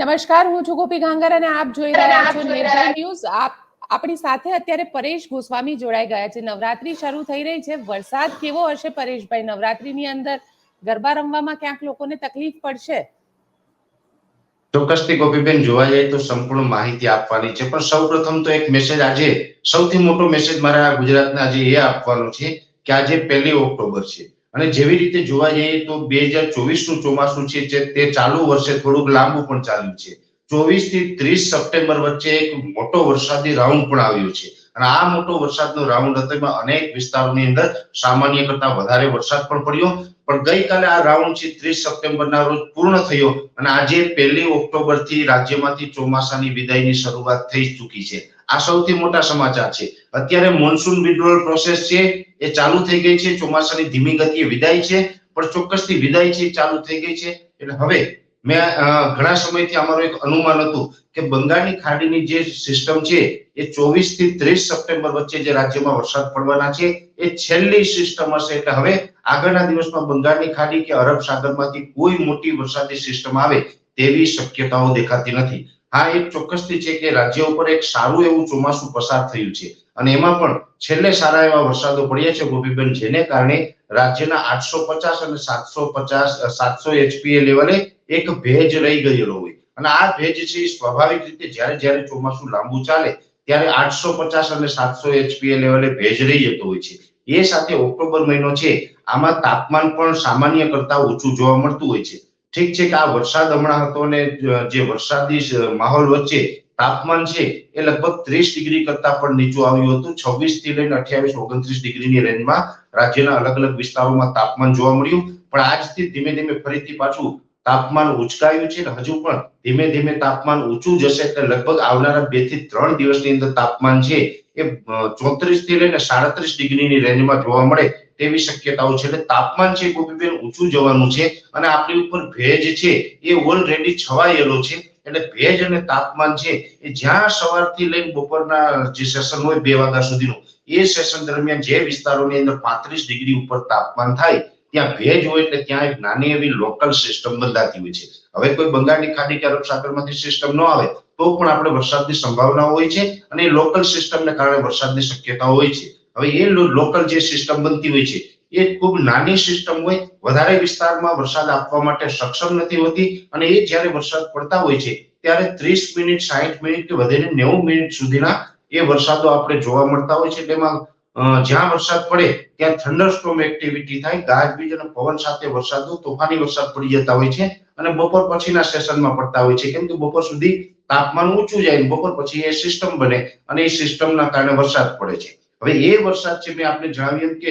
નમસ્કાર હું છું ગોપી ગાંગર અને આપ જોઈ રહ્યા છો નિર્ભય ન્યૂઝ. આપ આપણી સાથે અત્યારે પરેશ ગોસ્વામી જોડાઈ ગયા છે. નવરાત્રી શરૂ થઈ રહી છે. વરસાદ કેવો હશે પરેશભાઈ? નવરાત્રીની અંદર ગરબા રમવામાં ક્યાંક લોકોને તકલીફ પડશે? ચોક્કસથી ગોપીબેન જોવા જાય તો સંપૂર્ણ માહિતી આપવાની છે. પણ સૌપ્રથમ તો એક મેસેજ આજે સૌથી મોટો મેસેજ મારા ગુજરાતના આજે એ આપવાનો છે કે આજે પહેલી ઓક્ટોબર છે. અને જેવી રીતે જોવા જઈએ તો બે હજાર ચોવીસનું ચોમાસું છે તે ચાલુ વર્ષે થોડુંક લાંબુ પણ ચાલ્યું છે. ચોવીસથી ત્રીસ સપ્ટેમ્બર વચ્ચે એક મોટો વરસાદી રાઉન્ડ પણ આવ્યો છે. અને આ મોટો વરસાદનો રાઉન્ડ હતો અનેક વિસ્તારોની અંદર સામાન્ય કરતા વધારે વરસાદ પણ પડ્યો. પણ ગઈકાલે આ રાઉન્ડ છે ત્રીસ સપ્ટેમ્બરના રોજ પૂર્ણ થયો અને આજે પહેલી ઓક્ટોબરથી રાજ્યમાંથી ચોમાસાની વિદાયની શરૂઆત થઈ ચૂકી છે. આ સૌથી મોટા સમાચાર છે. અત્યારે મોન્સૂન વિડ્રોલ પ્રોસેસ છે, એ ચાલુ થઈ ગઈ છે, ચોમાસાની ધીમી ગતિએ વિદાય છે, પણ ચોક્કસથી વિદાય છે ચાલુ થઈ ગઈ છે. એટલે હવે મેં ઘણા સમયથી અમારું એક અનુમાન હતું કે બંગાળની ખાડીની જે સિસ્ટમ છે, એ ચોવીસથી ત્રીસ સપ્ટેમ્બર વચ્ચે જે રાજ્યમાં વરસાદ પડવાના છે, એ છેલ્લી સિસ્ટમ હશે. એટલે હવે આગળના દિવસમાં બંગાળની ખાડી કે અરબ સાગરમાંથી કોઈ મોટી વરસાદી સિસ્ટમ આવે તેવી શક્યતાઓ દેખાતી નથી. હા એક ચોક્કસથી છે કે રાજ્ય ઉપર એક સારું એવું ચોમાસું પસાર થયું છે. અને એમાં પણ છેલ્લે સારા એવા વરસાદો પડ્યા છે ગોપીબેન, જેને કારણે રાજ્યના આઠસો પચાસ અને સાતસો પચાસ સાતસો એચપીએ લેવલે એક ભેજ રહી ગયેલો હોય. અને આ ભેજ છે એ સ્વાભાવિક રીતે જ્યારે જ્યારે ચોમાસું લાંબુ ચાલે ત્યારે આઠસો પચાસ અને સાતસો એચપીએ લેવલે ભેજ રહી જતો હોય છે. એ સાથે ઓક્ટોબર મહિનો છે, આમાં તાપમાન પણ સામાન્ય કરતા ઓછું જોવા મળતું હોય છે. ઠીક છે કે આ વરસાદ હમણાં હતો અને જે વરસાદી માહોલ વચ્ચે તાપમાન છે એ લગભગ ત્રીસ ડિગ્રી કરતા પણ નીચું આવ્યું હતું. છવ્વીસથી લઈને અઠ્યાવીસ, ઓગણત્રીસ ડિગ્રીની રેન્જમાં રાજ્યના અલગ અલગ વિસ્તારોમાં તાપમાન જોવા મળ્યું. પણ આજથી ધીમે ધીમે ફરીથી પાછું તાપમાન ઉચકાયું છે હજુ પણ ધીમે ધીમે તાપમાન ઊંચું જશે એટલે લગભગ આવનારા બેથી ત્રણ દિવસની અંદર તાપમાન છે એ ચોત્રીસથી લઈને સાડત્રીસ ડિગ્રીની રેન્જમાં જોવા મળે તેવી શક્યતાઓ છે. એટલે તાપમાન છે ગોપીબેન ઊંચું જવાનું છે અને આપણી ઉપર ભેજ છે એ ઓલરેડી છવાયેલો છે. એટલે ભેજ અને તાપમાન છે એ જ્યાં સવારથી લઈને બપોરના જે સેશન હોય બે વાગ્યા સુધીનું, એ સેશન દરમિયાન જે વિસ્તારોની અંદર પાંત્રીસ ડિગ્રી ઉપર તાપમાન થાય, ત્યાં ભેજ હોય એટલે ત્યાં એક નાની એવી લોકલ સિસ્ટમ બંધાતી હોય છે. હવે કોઈ બંગાળની ખાડી કે અરબ સાગરમાંથી સિસ્ટમ ન આવે, તો પણ આપણે વરસાદની સંભાવના હોય છે અને લોકલ સિસ્ટમને કારણે વરસાદની શક્યતા હોય છે. હવે એ લોકલ જે સિસ્ટમ બનતી હોય છે, એ ખૂબ નાની સિસ્ટમ હોય, વધારે વિસ્તારમાં વરસાદ આપવા માટે સક્ષમ નથી હોતી અને એ જ્યારે વરસાદ પડતા હોય છે, ત્યારે ત્રીસ મિનિટ સાહીઠ મિનિટ કે વધીને નેવું મિનિટ સુધીના એ વરસાદો આપણે જોવા મળતા હોય છે. તેમાં જ્યાં વરસાદ પડે, ત્યાં થંડરસ્ટોમ એક્ટિવિટી થાય ગાજવીજ અને પવન સાથે વરસાદો, તોફાની વરસાદ પડી જતા હોય છે અને બપોર પછીના સેશનમાં પડતા હોય છે. કેમ કે બપોર સુધી તાપમાન ઊંચું જાય બપોર પછી એ સિસ્ટમ બને અને એ સિસ્ટમના કારણે વરસાદ પડે છે. હવે એ વરસાદ છે, મેં આપણે જણાવ્યું કે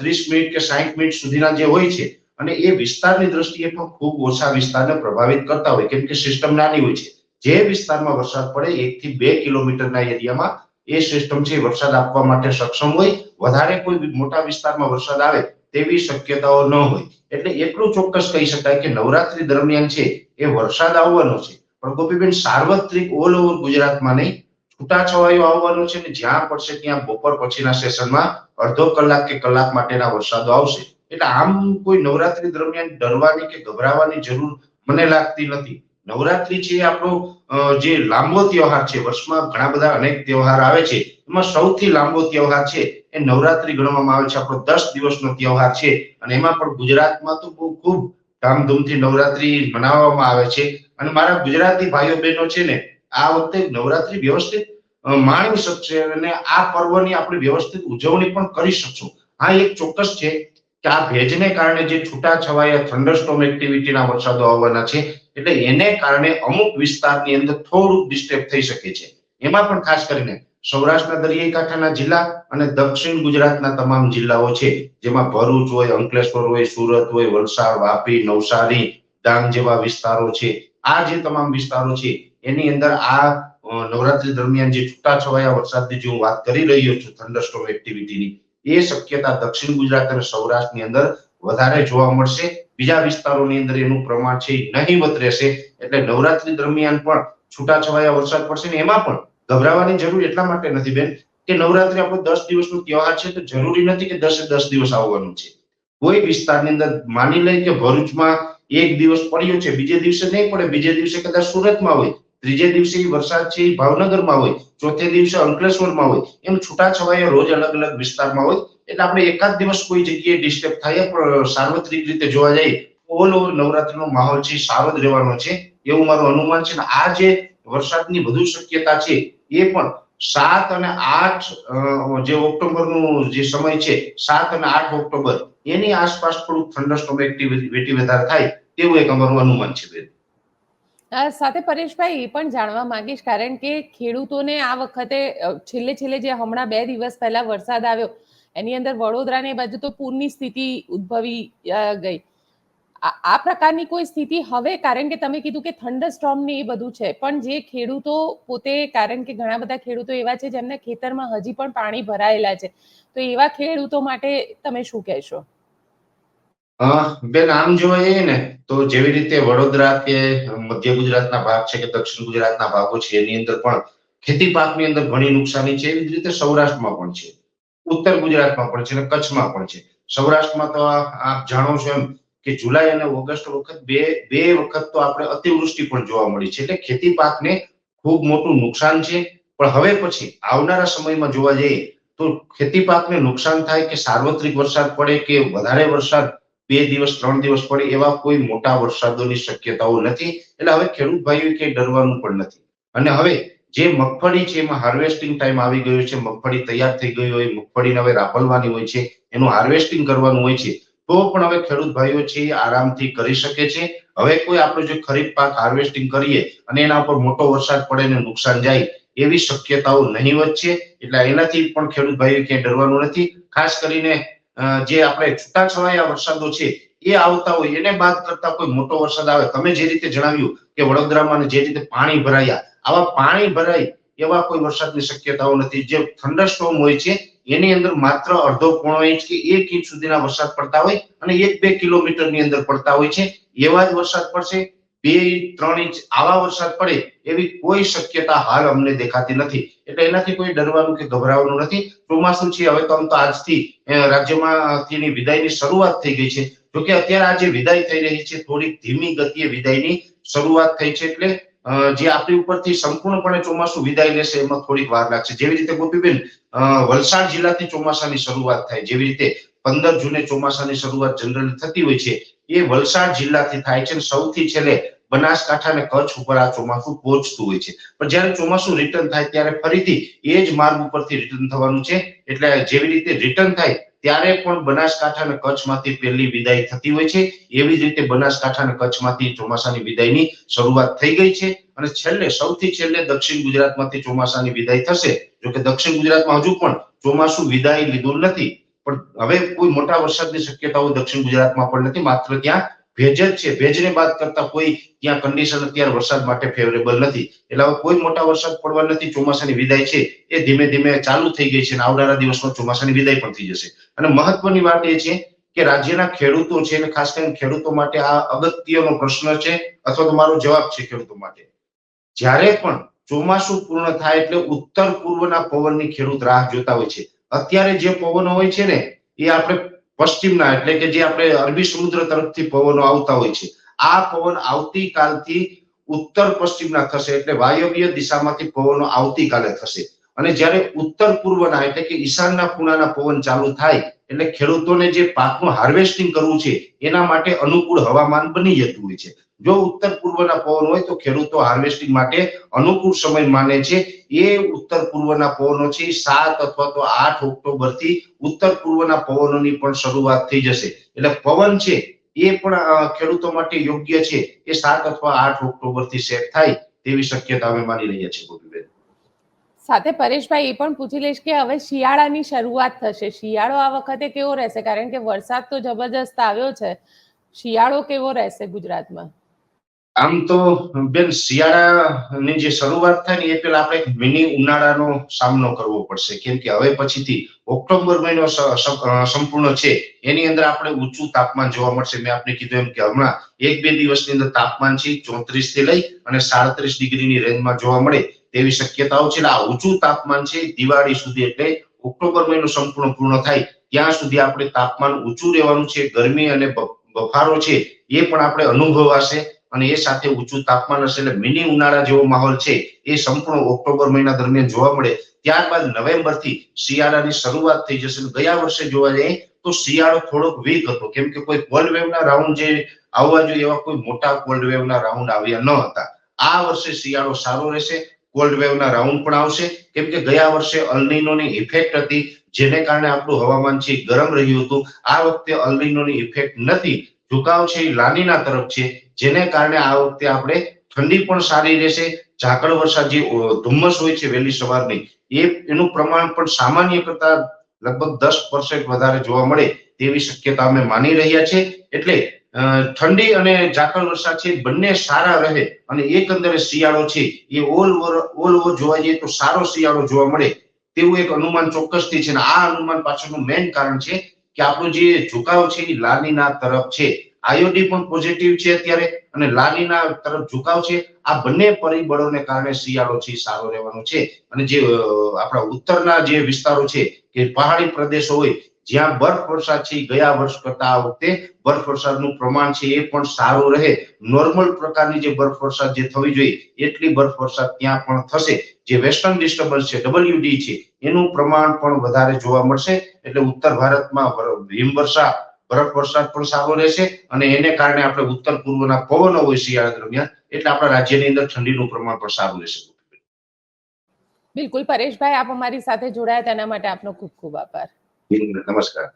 ત્રીસ મિનિટ કે સાહીઠ મિનિટ સુધીના જે હોય છે, અને એ વિસ્તારની દ્રષ્ટિએ પણ ખૂબ ઓછા વિસ્તારને પ્રભાવિત કરતા હોય, કેમ કે સિસ્ટમ નાની હોય છે. જે વિસ્તારમાં વરસાદ પડે, એક થી બે કિલોમીટરના એરિયામાં એ સિસ્ટમ છે વરસાદ આપવા માટે સક્ષમ હોય. વધારે કોઈ મોટા વિસ્તારમાં વરસાદ આવે તેવી શક્યતાઓ ન હોય. એટલે એટલું ચોક્કસ કહી શકાય કે નવરાત્રી દરમિયાન છે, એ વરસાદ આવવાનો છે. પણ ગોપીબેન, સાર્વત્રિક ઓલ ઓવર ગુજરાતમાં નહીં છૂટાછવાયો આવવાનો છે ને જ્યાં પડશે ત્યાં બપોર પછીના સેશનમાં અડધો કલાક કે કલાક માટેના વરસાદો આવશે. એટલે આમ કોઈ નવરાત્રી દરમિયાન ડરવાની કે ગભરાવાની જરૂર મને લાગતી નથી. નવરાત્રી છે આપણો જે લાંબો તહેવાર છે, વર્ષમાં ઘણા બધા અનેક તહેવાર આવે છે. એમાં સૌથી લાંબો તહેવાર છે એ નવરાત્રી ગણવામાં આવે છે. આપણો દસ દિવસનો તહેવાર છે અને એમાં પણ ગુજરાતમાં તો બહુ ખૂબ ધામધૂમથી નવરાત્રી મનાવવામાં આવે છે. અને મારા ગુજરાતી ભાઈઓ બહેનો છે ને આ વખતે નવરાત્રી વ્યવસ્થિત માણી શકશે અને આ પર્વની આપણે વ્યવસ્થિત ઉજવણી પણ કરી શકશું. હા, એક ચોક્કસ છે કે આ ભેજને કારણે જે છૂટા છવાયા થંડરસ્ટોમ એક્ટિવિટીના વરસાદો આવવાના છે, એટલે એને કારણે અમુક વિસ્તારની અંદર થોડુંક ડિસ્ટર્બ થઈ શકે છે. એમાં પણ ખાસ કરીને સૌરાષ્ટ્રના દરિયાઈ કાંઠાના જિલ્લા અને દક્ષિણ ગુજરાતના તમામ જિલ્લાઓ છે, જેમાં ભરૂચ હોય, અંકલેશ્વર હોય, સુરત હોય, વલસાડ, વાપી, નવસારી, ડાંગ જેવા વિસ્તારો છે. આ જે તમામ વિસ્તારો છે એની અંદર આ નવરાત્રી દરમિયાન જે છૂટાછવાયા વરસાદની જે હું વાત કરી રહ્યો છું થંડરસ્ટોમ એક્ટિવિટીની એ શક્યતા દક્ષિણ ગુજરાત અને સૌરાષ્ટ્રની અંદર વધારે જોવા મળશે. બીજા વિસ્તારોની અંદર એનું પ્રમાણ છે નહીવત રહેશે. એટલે નવરાત્રી દરમિયાન પણ છૂટાછવાયા વરસાદ પડશે ને એમાં પણ ગભરાવાની જરૂર એટલા માટે નથી બેન, કે નવરાત્રી આપણો દસ દિવસનો તહેવાર છે તો જરૂરી નથી કે દસે દસ દિવસ આવવાનું છે. કોઈ વિસ્તારની અંદર માની લઈએ કે ભરૂચમાં એક દિવસ પડ્યો છે, બીજે દિવસે નહીં પડે, બીજે દિવસે કદાચ સુરતમાં હોય ત્રીજે દિવસે વરસાદ છે એ ભાવનગરમાં હોય, ચોથે દિવસે અંકલેશ્વરમાં હોય, એમ છૂટા છવાયા રોજ અલગ અલગ વિસ્તારમાં હોય, એટલે આપણે એકાદ દિવસ કોઈ જગ્યાએ ડિસ્ટર્બ થાય, પણ સાર્વત્રિક રીતે જોવા જઈએ, ઓલ ઓવર નવરાત્રીનો માહોલ છે, સારો જ રહેવાનો છે, એવું મારું અનુમાન છે આ જે વરસાદની વધુ શક્યતા છે, એ પણ સાત અને આઠ જે ઓક્ટોબરનું જે સમય છે, સાત અને આઠ ઓક્ટોબર, એની આસપાસ થોડુંક થંડરસ્ટોમ એક્ટિવિટી વધારે થાય, તેવું એક અમારું અનુમાન છે બેન. સાથે પરેશભાઈ એ પણ જાણવા માંગીશ, કારણ કે ખેડૂતોને આ વખતે છેલ્લે છેલ્લે જે હમણાં બે દિવસ પહેલા વરસાદ આવ્યો, એની અંદર વડોદરા ને એ બાજુ તો પૂરની સ્થિતિ ઉદ્ભવી ગઈ. આ પ્રકારની કોઈ સ્થિતિ હવે, કારણ કે તમે કીધું કે થંડર સ્ટોર્મ ને એ બધું છે, પણ જે ખેડૂતો પોતે, કારણ કે ઘણા બધા ખેડૂતો એવા છે જેમના ખેતરમાં હજી પણ પાણી ભરાયેલા છે, તો એવા ખેડૂતો માટે તમે શું કહેશો? બેન આમ જઈએ ને, તો જેવી રીતે વડોદરા કે મધ્ય ગુજરાતના ભાગ છે કે દક્ષિણ ગુજરાતના ભાગો છે, એની અંદર પણ ખેતી પાકની અંદર ઘણી નુકસાની છે, એવી જ રીતે સૌરાષ્ટ્રમાં પણ છે. ઉત્તર ગુજરાતમાં પણ છે અને કચ્છમાં પણ છે. સૌરાષ્ટ્રમાં તો આપ જાણો છો એમ કે જુલાઈ અને ઓગસ્ટ વખત બે બે વખત તો આપણે અતિવૃષ્ટિ પણ જોવા મળી છે. એટલે ખેતી પાકને ખૂબ મોટું નુકસાન છે. પણ હવે પછી આવનારા સમયમાં જોવા જઈએ તો ખેતી પાકને નુકસાન થાય કે સાર્વત્રિક વરસાદ પડે કે વધારે વરસાદ બે દિવસ, ત્રણ દિવસ પડે એવા કોઈ મોટા વરસાદોની શક્યતાઓ નથી. એટલે હવે ખેડૂત ભાઈઓ કે ડરવાનું પણ નથી. અને હવે જે મગફળી છે, એમાં હાર્વેસ્ટિંગ ટાઈમ આવી ગયો છે, મગફળી તૈયાર થઈ ગઈ હોય, મગફળીને હવે રાપલવાની હોય છે, એનું હાર્વેસ્ટિંગ કરવાનું હોય છે, તો પણ હવે ખેડૂત ભાઈઓ છે આરામથી કરી શકે છે. હવે કોઈ આપણે જે ખરીફ પાક હાર્વેસ્ટિંગ કરીએ અને એના ઉપર મોટો વરસાદ પડે ને નુકસાન જાય, એવી શક્યતાઓ નહીવત છે. એટલે એનાથી પણ ખેડૂત ભાઈઓ ક્યાંય ડરવાનું નથી. ખાસ કરીને જે આપણે છૂટાછવાયા વરસાદો છે, એ આવતા હોય, એને બાદ કરતા કોઈ મોટો વરસાદ આવે. તમે જે રીતે જણાવ્યું કે વડોદરામાં જે રીતે પાણી ભરાયા, આવા પાણી ભરાય એવા કોઈ વરસાદની શક્યતાઓ નથી. જે થંડરસ્ટોર્મ હોય છે, એની અંદર માત્ર અડધો પોણો ઇંચ કે એક ઇંચ સુધીના વરસાદ પડતા હોય અને એક બે કિલોમીટરની અંદર પડતા હોય છે. એવા જ વરસાદ પડશે. બે ઇંચ ત્રણ ઇંચ આવા વરસાદ પડે એવી કોઈ શક્યતા હાલ અમને દેખાતી નથી. એટલે એનાથી કોઈ ડરવાનું કે ગભરાવાનું નથી. ચોમાસું છે, હવે તો આમ તો આજથી રાજ્યમાં વિદાયની શરૂઆત થઈ ગઈ છે. જોકે અત્યારે આ જે વિદાય થઈ રહી છે, થોડીક ધીમી ગતિએ વિદાયની શરૂઆત થઈ છે. એટલે જે આપણી ઉપરથી સંપૂર્ણપણે ચોમાસું વિદાય લેશે, એમાં થોડીક વાર લાગશે. જેવી રીતે ગોપીબેન વલસાડ જિલ્લાથી ચોમાસાની શરૂઆત થાય, જેવી રીતે પંદર જૂને ચોમાસાની શરૂઆત જનરલી થતી હોય છે, એ વલસાડ જિલ્લાથી થાય છે. સૌથી છેલ્લે બનાસકાંઠા અને કચ્છ ઉપર આ ચોમાસું પહોંચતું હોય છે. પણ જ્યારે ચોમાસું રિટર્ન થાય ત્યારે ફરીથી એ જ માર્ગ ઉપરથી રિટર્ન થવાનું છે. એટલે જેવી રીતે રિટર્ન થાય ત્યારે પણ બનાસકાંઠા અને કચ્છમાંથી પહેલી વિદાય થતી હોય છે. એવી જ રીતે બનાસકાંઠા અને કચ્છમાંથી ચોમાસાની વિદાયની શરૂઆત થઈ ગઈ છે. અને છેલ્લે, સૌથી છેલ્લે દક્ષિણ ગુજરાતમાંથી ચોમાસાની વિદાય થશે. જોકે દક્ષિણ ગુજરાતમાં હજુ પણ ચોમાસું વિદાય લીધું નથી. પણ હવે કોઈ મોટા વરસાદની શક્યતાઓ દક્ષિણ ગુજરાતમાં પણ નથી. માત્ર ત્યાં ભેજ જ છે. ભેજને બાદ કરતા કોઈ ત્યાં કન્ડિશન અત્યારે વરસાદ માટે ફેવરેબલ નથી. એટલે કોઈ મોટા વરસાદ પડવા નથી, ચોમાસાની વિદાય છે. એ ધીમે ધીમે ચાલુ થઈ ગઈ છે અને આવનારા દિવસમાં ચોમાસાની વિદાય પણ થઈ જશે. અને મહત્વની વાત એ છે કે રાજ્યના ખેડૂતો છે અને ખાસ કરીને ખેડૂતો માટે આ અગત્યનો પ્રશ્ન છે અથવા તો મારો જવાબ છે ખેડૂતો માટે. જ્યારે પણ ચોમાસું પૂર્ણ થાય એટલે ઉત્તર પૂર્વના પવનની ખેડૂત રાહ જોતા હોય છે. અત્યારે જે પવનો હોય છે ને, એ આપણે પશ્ચિમના એટલે કે જે આપણે અરબી સમુદ્ર તરફથી પવનો આવતા હોય છે, આ પવન આવતીકાલથી ઉત્તર પશ્ચિમના થશે, એટલે વાયવ્ય દિશામાંથી પવનો આવતીકાલે થશે. અને જ્યારે ઉત્તર પૂર્વના, એટલે કે ઈશાનના ખૂણાના પવન ચાલુ થાય, એટલે ખેડૂતોને જે પાકનું હાર્વેસ્ટિંગ કરવું છે, એના માટે અનુકૂળ હવામાન બની જતું હોય છે. જો ઉત્તર પૂર્વના પવન હોય તો ખેડૂતો હાર્વેસ્ટિંગ માટે અનુકૂળ સમય માને છે. એ ઉત્તર પૂર્વના પવનો છે. સાત અથવા તો આઠ ઓક્ટોબરથી ઉત્તર પૂર્વના પવનોની પણ શરૂઆત થઈ જશે. એટલે પવન છે એ પણ ખેડૂતો માટે યોગ્ય છે. એ સાત અથવા આઠ ઓક્ટોબરથી સેટ થાય તેવી શક્યતા અમે માની રહ્યા છીએ, ગોપીબેન. સાથે પરેશભાઈ એ પણ પૂછી લઈશ કે હવે શિયાળાની શરૂઆત થશે. શિયાળો આ વખતે કેવો રહેશે? કારણ કે વરસાદ તો જબરજસ્ત આવ્યો છે. શિયાળો કેવો રહેશે ગુજરાતમાં? આમ તો બેન શિયાળાની જે શરૂઆત થાય ને એ પેલા આપણે મિની ઉનાળાનો સામનો કરવો પડશે. કેમ કે હવે પછીથી ઓક્ટોબર મહિનો સંપૂર્ણ છે. એની અંદર આપણે ઊંચું તાપમાન જોવા મળશે. મેં આપને કીધું એમ કે હમણાં એક બે દિવસની અંદર તાપમાન છે ચોત્રીસથી લઈ અને સાડત્રીસ ડિગ્રીની રેન્જમાં જોવા મળે તેવી શક્યતાઓ છે. આ ઊંચું તાપમાન છે દિવાળી સુધી એટલે ઓક્ટોબર મહિનો સંપૂર્ણ પૂર્ણ થાય ત્યાં સુધી આપણે તાપમાન ઊંચું રહેવાનું છે. ગરમી અને બફારો છે એ પણ આપણે અનુભવાશે. અને એ સાથે ઊંચું તાપમાન હશે એટલે મિની ઉનાળા જેવો માહોલ છે એ સંપૂર્ણ ઓક્ટોબર મહિના દરમિયાન જોવા મળે. ત્યારબાદ નવેમ્બરથી શિયાળાની શરૂઆત થઈ જશે ગયા વર્ષે જોવા જઈએ તો શિયાળો થોડોક વીક હતો. કેમ કે કોઈ કોલ્ડ વેવના રાઉન્ડ જે આવવા જોઈએ એવા કોઈ મોટા કોલ્ડ વેવના રાઉન્ડ આવ્યા ન હતા. આ વર્ષે શિયાળો સારો રહેશે કોલ્ડ વેવના રાઉન્ડ પણ આવશે. કેમ કે ગયા વર્ષે અલનીનોની ઇફેક્ટ હતી, જેને કારણે આપણું હવામાન છે ગરમ રહ્યું હતું. આ વખતે અલનીનોની ઇફેક્ટ નથી. ઝુકાવ છે એ લાનીના તરફ છે. જેને કારણે આ વખતે આપણે ઠંડી પણ સારી રહેશે, ઝાકળ વરસાદ જે ધુમ્મસ હોય છે વહેલી સવારની, એ, એનું પ્રમાણ પણ સામાન્ય કરતા લગભગ દસ પર્સન્ટ વધારે જોવા મળે તેવી શક્યતા અમે માની રહ્યા છે. એટલે ઠંડી અને ઝાકળ વરસાદ છે, બંને સારા રહે અને એકંદરે શિયાળો છે, એ ઓલ ઓવર ઓલ ઓવર જોવા જઈએ તો સારો શિયાળો જોવા મળે. તેવું એક અનુમાન ચોક્કસથી છે અને આ અનુમાન પાછળનું મેઇન કારણ છે કે આપણો જે ઝુકાવ છે, એ લાલીના તરફ છે. આયોડી પણ પોઝિટિવ છે અત્યારે અને લાલીના તરફ ઝુકાવ છે. આ બંને પરિબળોને કારણે શિયાળો છે સારો રહેવાનો છે. અને જે આપણા ઉત્તરના જે વિસ્તારો છે, કે પહાડી પ્રદેશો હોય, જ્યાં બરફ વરસાદ છે ગયા વર્ષ કરતા આ વખતે બરફ વરસાદનું પ્રમાણ છે, એ પણ સારું રહે. નોર્મલ પ્રકારની જે બરફ વરસાદ જે થવી જોઈએ, એટલી બરફ વરસાદ ત્યાં પણ થશે. જે વેસ્ટર્ન ડિસ્ટર્બન્સ છે ડબલ્યુડી છે, એનું પ્રમાણ પણ વધારે જોવા મળશે. એટલે ઉત્તર ભારતમાં વર- હિમવર્ષા બરફ વરસાદ પણ સારો રહેશે અને એને કારણે આપણે ઉત્તર પૂર્વના પવનો હોય શિયાળા દરમિયાન એટલે આપણા રાજ્યની અંદર ઠંડીનું પ્રમાણ પણ સારું રહેશે. બિલકુલ. પરેશભાઈ આપ અમારી સાથે જોડાયા તેના માટે આપનો ખૂબ ખૂબ આભાર. નમસ્કાર.